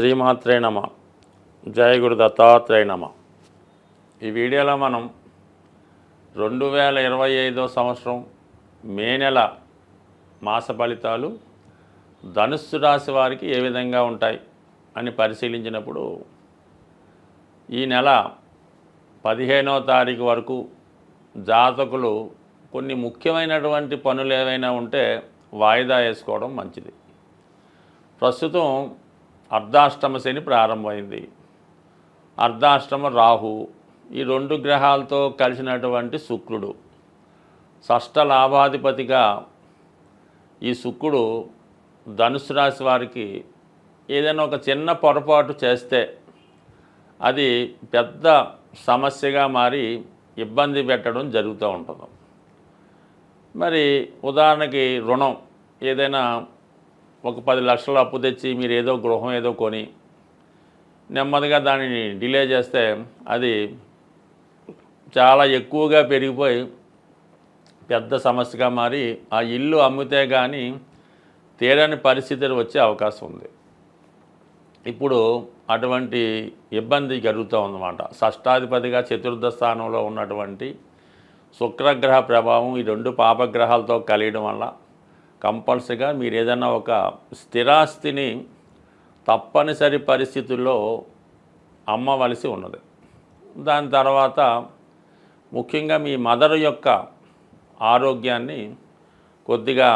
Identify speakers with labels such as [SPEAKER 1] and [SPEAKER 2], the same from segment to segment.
[SPEAKER 1] శ్రీమాత్రే నమ. జయ గురు దత్తాత్రేయ నమ. ఈ వీడియోలో మనం రెండు వేల ఇరవై ఐదో సంవత్సరం మే నెల మాస ఫలితాలు ధనుస్సు రాశి వారికి ఏ విధంగా ఉంటాయి అని పరిశీలించినప్పుడు ఈ నెల పదిహేనో తారీఖు వరకు జాతకులు కొన్ని ముఖ్యమైనటువంటి పనులు ఏవైనా ఉంటే వాయిదా వేసుకోవడం మంచిది. ప్రస్తుతం అర్ధాష్టమ శని ప్రారంభమైంది. అర్ధాష్టమ రాహు ఈ రెండు గ్రహాలతో కలిసినటువంటి శుక్రుడు. షష్ట లాభాధిపతిగా ఈ శుక్రుడు ధనుసు రాశి వారికి ఏదైనా ఒక చిన్న పొరపాటు చేస్తే అది పెద్ద సమస్యగా మారి ఇబ్బంది పెట్టడం జరుగుతూ ఉంటుంది. మరి ఉదాహరణకి రుణం ఏదైనా ఒక పది లక్షలు అప్పు తెచ్చి మీరు ఏదో గృహం ఏదో కొని నెమ్మదిగా దానిని డిలే చేస్తే అది చాలా ఎక్కువగా పెరిగిపోయి పెద్ద సమస్యగా మారి ఆ ఇల్లు అమ్మితే కానీ తీరని పరిస్థితులు వచ్చే అవకాశం ఉంది. ఇప్పుడు అటువంటి ఇబ్బంది జరుగుతూ ఉందన్నమాట. షష్టాధిపతిగా చతుర్థ స్థానంలో ఉన్నటువంటి శుక్రగ్రహ ప్రభావం ఈ రెండు పాపగ్రహాలతో కలియడం వల్ల కంపల్సరిగా మీరు ఏదైనా ఒక స్థిరాస్తిని తప్పనిసరి పరిస్థితుల్లో అమ్మవలసి ఉన్నది. దాని తర్వాత ముఖ్యంగా మీ మదర్ యొక్క ఆరోగ్యాన్ని కొద్దిగా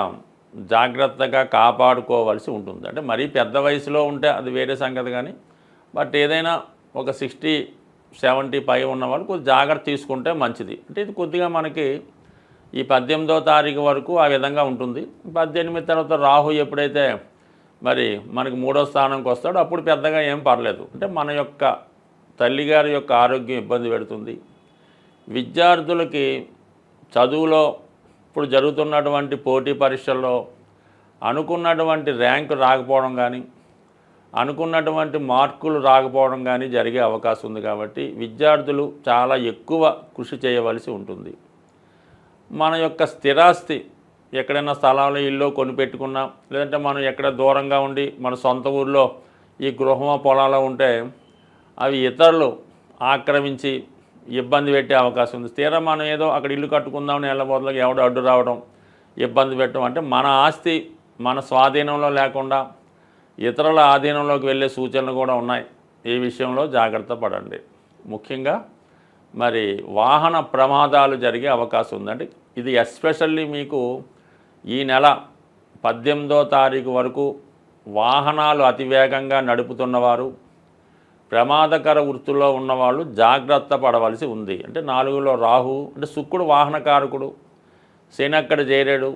[SPEAKER 1] జాగ్రత్తగా కాపాడుకోవాల్సి ఉంటుంది. అంటే మరీ పెద్ద వయసులో ఉంటే అది వేరే సంగతి కానీ బట్ ఏదైనా ఒక సిక్స్టీ సెవెంటీ పై ఉన్న వాళ్ళు కొద్దిగా జాగ్రత్త తీసుకుంటే మంచిది. అంటే ఇది కొద్దిగా మనకి ఈ పద్దెనిమిదో తారీఖు వరకు ఆ విధంగా ఉంటుంది. పద్దెనిమిది తర్వాత రాహు ఎప్పుడైతే మరి మనకి మూడో స్థానంకి వస్తాడో అప్పుడు పెద్దగా ఏం పర్లేదు. అంటే మన యొక్క తల్లిగారి యొక్క ఆరోగ్యం ఇబ్బంది పెడుతుంది. విద్యార్థులకి చదువులో ఇప్పుడు జరుగుతున్నటువంటి పోటీ పరీక్షల్లో అనుకున్నటువంటి ర్యాంకు రాకపోవడం కానీ అనుకున్నటువంటి మార్కులు రాకపోవడం కానీ జరిగే అవకాశం ఉంది కాబట్టి విద్యార్థులు చాలా ఎక్కువ కృషి చేయవలసి ఉంటుంది. మన యొక్క స్థిరాస్తి ఎక్కడైనా స్థలంలో ఇల్లు కొనిపెట్టుకున్నా లేదంటే మనం ఎక్కడ దూరంగా ఉండి మన సొంత ఊర్లో ఈ గృహమో పొలాలో ఉంటే అవి ఇతరులు ఆక్రమించి ఇబ్బంది పెట్టే అవకాశం ఉంది. స్థిరం మనం ఏదో అక్కడ ఇల్లు కట్టుకుందామని వెళ్ళబోతులకు ఎవడు అడ్డు రావడం ఇబ్బంది పెట్టడం అంటే మన ఆస్తి మన స్వాధీనంలో లేకుండా ఇతరుల ఆధీనంలోకి వెళ్ళే సూచనలు కూడా ఉన్నాయి. ఈ విషయంలో జాగ్రత్త పడండి. ముఖ్యంగా మరి వాహన ప్రమాదాలు జరిగే అవకాశం ఉందండి. ఇది ఎస్పెషల్లీ మీకు ఈ నెల పద్దెనిమిదో తారీఖు వరకు వాహనాలు అతివేగంగా నడుపుతున్నవారు ప్రమాదకర వృత్తిలో ఉన్నవాళ్ళు జాగ్రత్త పడవలసి ఉంది. అంటే నాలుగులో రాహు అంటే శుక్రుడు వాహనకారకుడు శని అక్కడ చేరాడు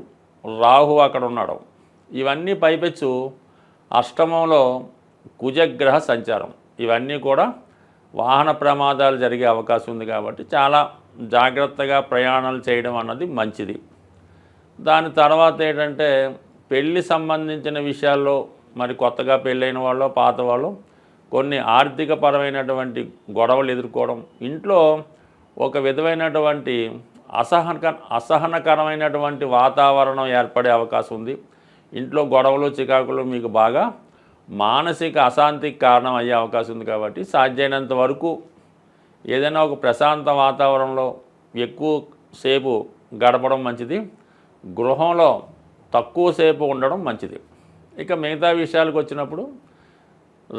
[SPEAKER 1] రాహు అక్కడ ఉన్నాడు. ఇవన్నీ పైపెచ్చు అష్టమంలో కుజగ్రహ సంచారం. ఇవన్నీ కూడా వాహన ప్రమాదాలు జరిగే అవకాశం ఉంది కాబట్టి చాలా జాగ్రత్తగా ప్రయాణాలు చేయడం అన్నది మంచిది. దాని తర్వాత ఏంటంటే పెళ్ళి సంబంధించిన విషయాల్లో మరి కొత్తగా పెళ్ళైన వాళ్ళు పాత వాళ్ళు కొన్ని ఆర్థికపరమైనటువంటి గొడవలు ఎదుర్కోవడం ఇంట్లో ఒక విధమైనటువంటి అసహనక అసహనకరమైనటువంటి వాతావరణం ఏర్పడే అవకాశం ఉంది. ఇంట్లో గొడవలు చికాకులు మీకు బాగా మానసిక అశాంతికి కారణం అయ్యే అవకాశం ఉంది కాబట్టి సాధ్యమైనంత వరకు ఏదైనా ఒక ప్రశాంత వాతావరణంలో ఎక్కువ సేపు గడపడం మంచిది. గృహంలో తక్కువ సేపు ఉండడం మంచిది. ఇక మిగతా విషయాలకు వచ్చినప్పుడు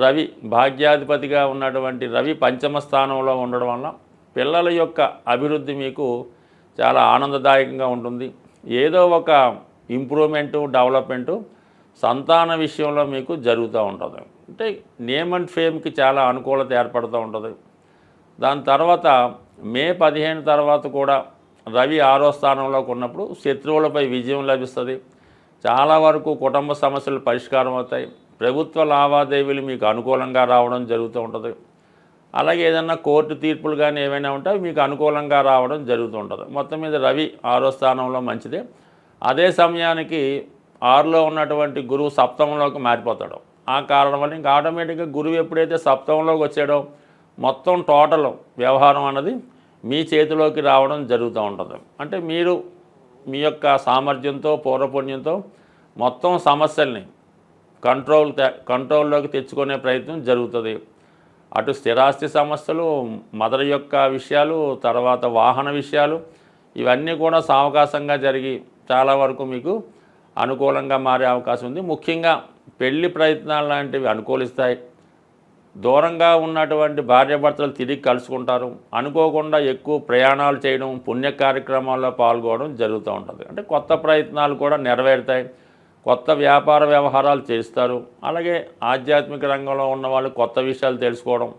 [SPEAKER 1] రవి భాగ్యాధిపతిగా ఉన్నటువంటి రవి పంచమ స్థానంలో ఉండడం వల్ల పిల్లల యొక్క అభివృద్ధి మీకు చాలా ఆనందదాయకంగా ఉంటుంది. ఏదో ఒక ఇంప్రూవ్మెంటు డెవలప్మెంటు సంతాన విషయంలో మీకు జరుగుతూ ఉంటుంది. అంటే నేమ్ అండ్ ఫేమ్కి చాలా అనుకూలత ఏర్పడుతూ ఉంటుంది. దాని తర్వాత మే పదిహేను తర్వాత కూడా రవి ఆరో స్థానంలోకి ఉన్నప్పుడు శత్రువులపై విజయం లభిస్తుంది. చాలా వరకు కుటుంబ సమస్యలు పరిష్కారం అవుతాయి. ప్రభుత్వ లావాదేవీలు మీకు అనుకూలంగా రావడం జరుగుతూ ఉంటుంది. అలాగే ఏదన్నా కోర్టు తీర్పులు కానీ ఏమైనా ఉంటే మీకు అనుకూలంగా రావడం జరుగుతూ ఉంటుంది. మొత్తం మీద రవి ఆరో స్థానంలో మంచిదే. అదే సమయానికి ఆరులో ఉన్నటువంటి గురువు సప్తమంలోకి మారిపోతాడు. ఆ కారణం వల్ల ఇంకా ఆటోమేటిక్గా గురువు ఎప్పుడైతే సప్తమంలోకి వచ్చాడో మొత్తం టోటల్ వ్యవహారం అన్నది మీ చేతిలోకి రావడం జరుగుతూ ఉంటుంది. అంటే మీరు మీ యొక్క సామర్థ్యంతో పూర్వపుణ్యంతో మొత్తం సమస్యల్ని కంట్రోల్ కంట్రోల్లోకి తెచ్చుకునే ప్రయత్నం జరుగుతుంది. అటు స్థిరాస్తి సమస్యలు మదర యొక్క విషయాలు తర్వాత వాహన విషయాలు ఇవన్నీ కూడా సావకాశంగా జరిగి చాలా వరకు మీకు అనుకూలంగా మారే అవకాశం ఉంది. ముఖ్యంగా పెళ్ళి ప్రయత్నాలు లాంటివి అనుకూలిస్తాయి. దూరంగా ఉన్నటువంటి భార్యాభర్తలు తిరిగి కలుసుకుంటారు. అనుకోకుండా ఎక్కువ ప్రయాణాలు చేయడం పుణ్య కార్యక్రమాల్లో పాల్గొనడం జరుగుతూ ఉంటుంది. అంటే కొత్త ప్రయత్నాలు కూడా నెరవేరుతాయి. కొత్త వ్యాపార వ్యవహారాలు చేస్తారు. అలాగే ఆధ్యాత్మిక రంగంలో ఉన్న వాళ్ళు కొత్త విషయాలు తెలుసుకోవడం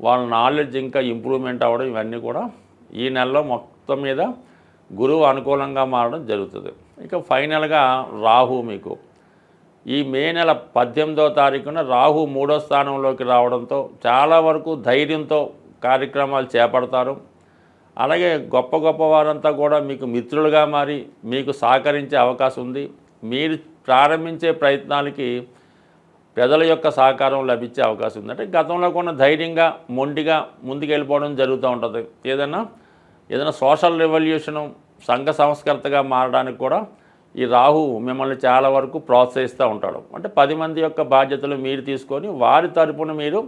[SPEAKER 1] వాళ్ళ నాలెడ్జ్ ఇంకా ఇంప్రూవ్మెంట్ అవ్వడం ఇవన్నీ కూడా ఈ నెలలో మొత్తం మీద గురువు అనుకూలంగా మారడం జరుగుతుంది. ఇక ఫైనల్గా రాహు మీకు. ఈ మే నెల పద్దెనిమిదో తారీఖున రాహు మూడో స్థానంలోకి రావడంతో చాలా వరకు ధైర్యంతో కార్యక్రమాలు చేపడతారు. అలాగే గొప్ప గొప్ప వారంతా కూడా మీకు మిత్రులుగా మారి మీకు సహకరించే అవకాశం ఉంది. మీరు ప్రారంభించే ప్రయత్నాలకి ప్రజల యొక్క సహకారం లభించే అవకాశం ఉంది. అంటే గతంలో కూడా ధైర్యంగా మొండిగా ముందుకెళ్ళిపోవడం జరుగుతూ ఉంటుంది. ఏదైనా ఏదైనా సోషల్ రెవల్యూషను సంఘ సంస్కర్తగా మారడానికి కూడా ఈ రాహు మిమ్మల్ని చాలా వరకు ప్రోత్సహిస్తూ ఉంటాడు. అంటే పది మంది యొక్క బాధ్యతలు మీరు తీసుకొని వారి తరపున మీరు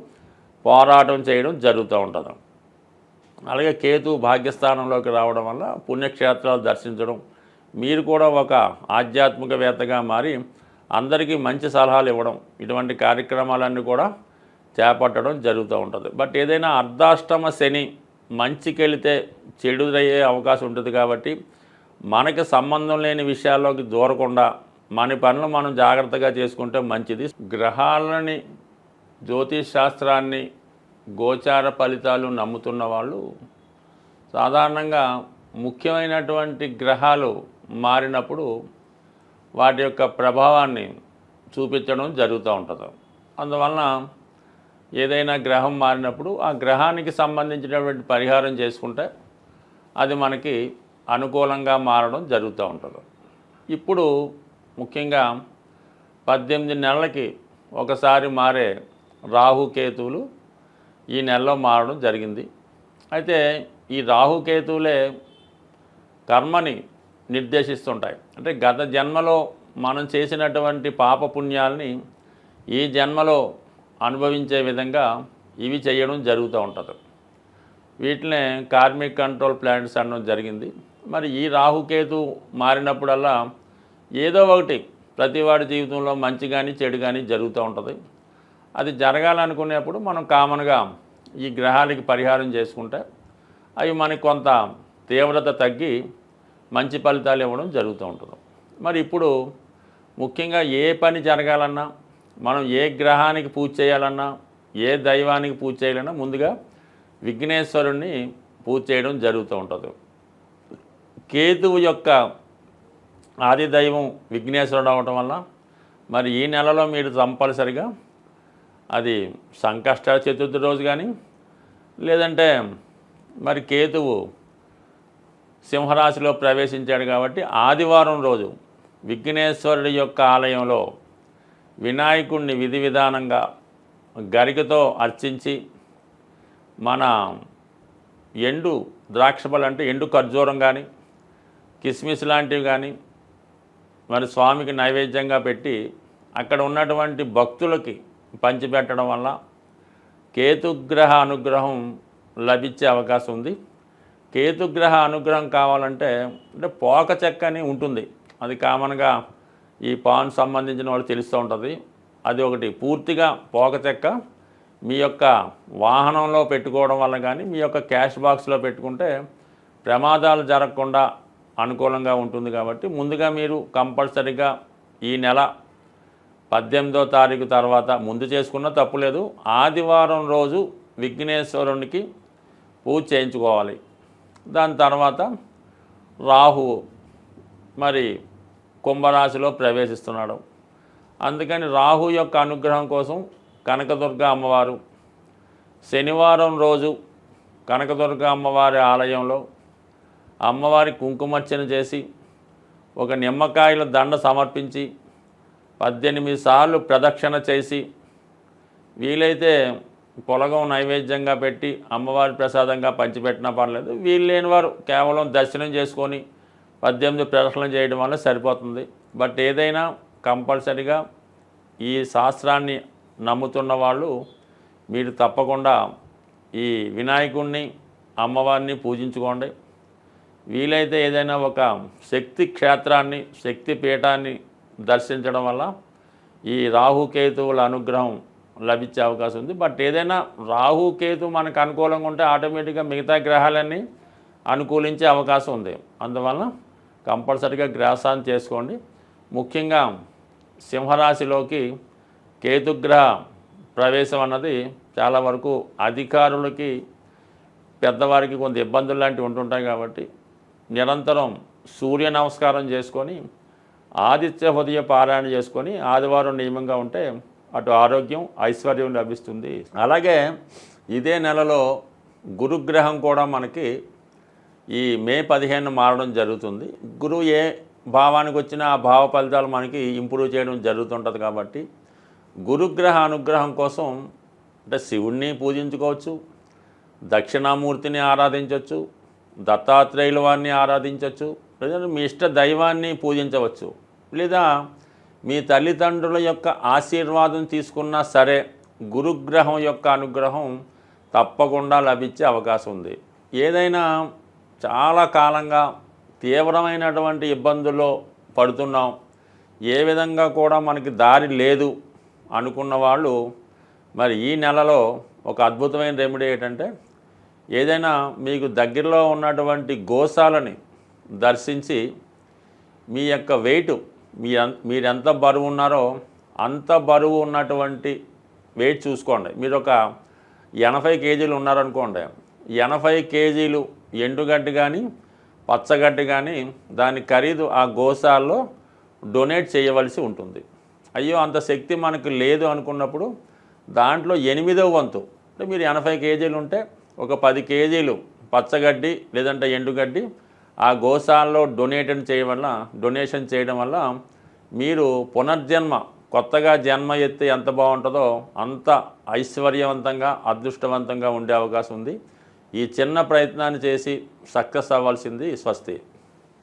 [SPEAKER 1] పోరాటం చేయడం జరుగుతూ ఉంటుంది. అలాగే కేతు భాగ్యస్థానంలోకి రావడం వల్ల పుణ్యక్షేత్రాలు దర్శించడం మీరు కూడా ఒక ఆధ్యాత్మికవేత్తగా మారి అందరికీ మంచి సలహాలు ఇవ్వడం ఇటువంటి కార్యక్రమాలన్నీ కూడా చేపట్టడం జరుగుతూ ఉంటుంది. బట్ ఏదైనా అర్ధాష్టమ శని మంచికెళితే చెడుదయ్యే అవకాశం ఉంటుంది కాబట్టి మనకి సంబంధం లేని విషయాల్లోకి దూరకుండా మన పనులు మనం జాగ్రత్తగా చేసుకుంటే మంచిది. గ్రహాలని జ్యోతిష్ శాస్త్రాన్ని గోచార ఫలితాలు నమ్ముతున్న వాళ్ళు సాధారణంగా ముఖ్యమైనటువంటి గ్రహాలు మారినప్పుడు వాటి యొక్క ప్రభావాన్ని చూపించడం జరుగుతూ ఉంటుంది. అందువలన ఏదైనా గ్రహం మారినప్పుడు ఆ గ్రహానికి సంబంధించినటువంటి పరిహారం చేసుకుంటే అది మనకి అనుకూలంగా మారడం జరుగుతూ ఉంటుంది. ఇప్పుడు ముఖ్యంగా పద్దెనిమిది నెలలకి ఒకసారి మారే రాహుకేతువులు ఈ నెలలో మారడం జరిగింది. అయితే ఈ రాహుకేతువులే కర్మని నిర్దేశిస్తుంటాయి. అంటే గత జన్మలో మనం చేసినటువంటి పాపపుణ్యాలని ఈ జన్మలో అనుభవించే విధంగా ఇవి చేయడం జరుగుతూ ఉంటుంది. వీటినే కార్మిక్ కంట్రోల్ ప్లాంట్స్ అనడం జరిగింది. మరి ఈ రాహుకేతు మారినప్పుడల్లా ఏదో ఒకటి ప్రతి వాడి జీవితంలో మంచి కానీ చెడు కానీ జరుగుతూ ఉంటుంది. అది జరగాలనుకునేప్పుడు మనం కామన్గా ఈ గ్రహాలకి పరిహారం చేసుకుంటే అవి మనకి కొంత తీవ్రత తగ్గి మంచి ఫలితాలు ఇవ్వడం జరుగుతూ ఉంటుంది. మరి ఇప్పుడు ముఖ్యంగా ఏ పని జరగాలన్నా మనం ఏ గ్రహానికి పూజ చేయాలన్నా ఏ దైవానికి పూజ చేయాలన్నా ముందుగా విఘ్నేశ్వరుణ్ణి పూజ చేయడం జరుగుతూ ఉంటుంది. కేతువు యొక్క ఆది దైవం విఘ్నేశ్వరుడు అవటం వల్ల మరి ఈ నెలలో మీరు కంపల్సరిగా అది సంకష్ట చతుర్థి రోజు కానీ లేదంటే మరి కేతువు సింహరాశిలో ప్రవేశించాడు కాబట్టి ఆదివారం రోజు విఘ్నేశ్వరుడి యొక్క ఆలయంలో వినాయకుణ్ణి విధి విధానంగా గరికతో అర్చించి మన ఎండు ద్రాక్ష ద్రాక్షపళ్ళు అంటే ఎండు ఖర్జూరం కానీ కిస్మిస్ లాంటివి కానీ మరి స్వామికి నైవేద్యంగా పెట్టి అక్కడ ఉన్నటువంటి భక్తులకి పంచిపెట్టడం వల్ల కేతుగ్రహ అనుగ్రహం లభించే అవకాశం ఉంది. కేతుగ్రహ అనుగ్రహం కావాలంటే అంటే పోక చెక్క అని ఉంటుంది. అది కామన్గా ఈ పాన్ సంబంధించిన వాళ్ళు తెలుస్తూ ఉంటుంది. అది ఒకటి పూర్తిగా పోక చెక్క. మీ యొక్క వాహనంలో పెట్టుకోవడం వల్ల కానీ మీ యొక్క క్యాష్ బాక్స్లో పెట్టుకుంటే ప్రమాదాలు జరగకుండా అనుకూలంగా ఉంటుంది కాబట్టి ముందుగా మీరు కంపల్సరీగా ఈ నెల పద్దెనిమిదో తారీఖు తర్వాత ముందు చేసుకున్న తప్పులేదు ఆదివారం రోజు విఘ్నేశ్వరునికి పూజ చేయించుకోవాలి. దాని తర్వాత రాహు మరి కుంభరాశిలో ప్రవేశిస్తున్నాడు. అందుకని రాహు యొక్క అనుగ్రహం కోసం కనకదుర్గ అమ్మవారు. శనివారం రోజు కనకదుర్గ అమ్మవారి ఆలయంలో అమ్మవారి కుంకుమర్చన చేసి ఒక నిమ్మకాయల దండ సమర్పించి పద్దెనిమిది సార్లు ప్రదక్షిణ చేసి వీలైతే పొలగం నైవేద్యంగా పెట్టి అమ్మవారి ప్రసాదంగా పంచిపెట్టినా పర్లేదు వీలు లేని వారు కేవలం దర్శనం చేసుకొని పద్దెనిమిది ప్రదక్షిణ చేయడం వల్ల సరిపోతుంది. బట్ ఏదైనా కంపల్సరిగా ఈ శాస్త్రాన్ని నమ్ముతున్న వాళ్ళు మీరు తప్పకుండా ఈ వినాయకుణ్ణి అమ్మవారిని పూజించుకోండి. వీలైతే ఏదైనా ఒక శక్తి క్షేత్రాన్ని శక్తి పీఠాన్ని దర్శించడం వల్ల ఈ రాహుకేతువుల అనుగ్రహం లభించే అవకాశం ఉంది. బట్ ఏదైనా రాహుకేతు మనకు అనుకూలంగా ఉంటే ఆటోమేటిక్గా మిగతా గ్రహాలన్నీ అనుకూలించే అవకాశం ఉంది. అందువల్ల కంపల్సరిగా గ్రాసాన్ని చేసుకోండి. ముఖ్యంగా సింహరాశిలోకి కేతుగ్రహ ప్రవేశం అన్నది చాలా వరకు అధికారులకి పెద్దవారికి కొంత ఇబ్బందులు లాంటివి ఉంటుంటాయి కాబట్టి నిరంతరం సూర్య నమస్కారం చేసుకొని ఆదిత్య హృదయ పారాయణ చేసుకొని ఆదివారం నియమంగా ఉంటే అటు ఆరోగ్యం ఐశ్వర్యం లభిస్తుంది. అలాగే ఇదే నెలలో గురుగ్రహం కూడా మనకి ఈ మే పదిహేను మారడం జరుగుతుంది. గురువు ఏ భావానికి వచ్చినా ఆ భావ ఫలితాలు మనకి ఇంప్రూవ్ చేయడం జరుగుతుంటుంది కాబట్టి గురుగ్రహ అనుగ్రహం కోసం అంటే శివుణ్ణి పూజించుకోవచ్చు దక్షిణామూర్తిని ఆరాధించవచ్చు దత్తాత్రేయుల వారిని ఆరాధించవచ్చు లేదా మీ ఇష్ట దైవాన్ని పూజించవచ్చు. లేదా మీ తల్లిదండ్రుల యొక్క ఆశీర్వాదం తీసుకున్నా సరే గురుగ్రహం యొక్క అనుగ్రహం తప్పకుండా లభించే అవకాశం ఉంది. ఏదైనా చాలా కాలంగా తీవ్రమైనటువంటి ఇబ్బందుల్లో పడుతున్నాం. ఏ విధంగా కూడా మనకి దారి లేదు. అనుకున్న వాళ్ళు మరి ఈ నెలలో ఒక అద్భుతమైన రెమెడీ ఏంటంటే ఏదైనా మీకు దగ్గరలో ఉన్నటువంటి గోశాలని దర్శించి మీ యొక్క వెయిట్ మీ మీరెంత బరువు ఉన్నారో అంత బరువు ఉన్నటువంటి వెయిట్ చూసుకోండి. మీరు ఒక ఎనభై కేజీలు ఉన్నారనుకోండి. ఎనభై కేజీలు ఎండుగడ్డి కానీ పచ్చగడ్డి కానీ దాని ఖరీదు ఆ గోశాలలో డొనేట్ చేయవలసి ఉంటుంది. అయ్యో అంత శక్తి మనకు లేదు అనుకున్నప్పుడు దాంట్లో ఎనిమిదవ వంతు. అంటే మీరు ఎనభై కేజీలు ఉంటే ఒక పది కేజీలు పచ్చగడ్డి లేదంటే ఎండుగడ్డి ఆ గోశాలలో డొనేషన్ చేయడం వల్ల డొనేషన్ చేయడం వల్ల మీరు పునర్జన్మ కొత్తగా జన్మ ఎత్తే ఎంత బాగుంటుందో అంత ఐశ్వర్యవంతంగా అదృష్టవంతంగా ఉండే అవకాశం ఉంది. ఈ చిన్న ప్రయత్నాన్ని చేసి సక్సెస్ అవ్వాల్సింది స్వస్తి.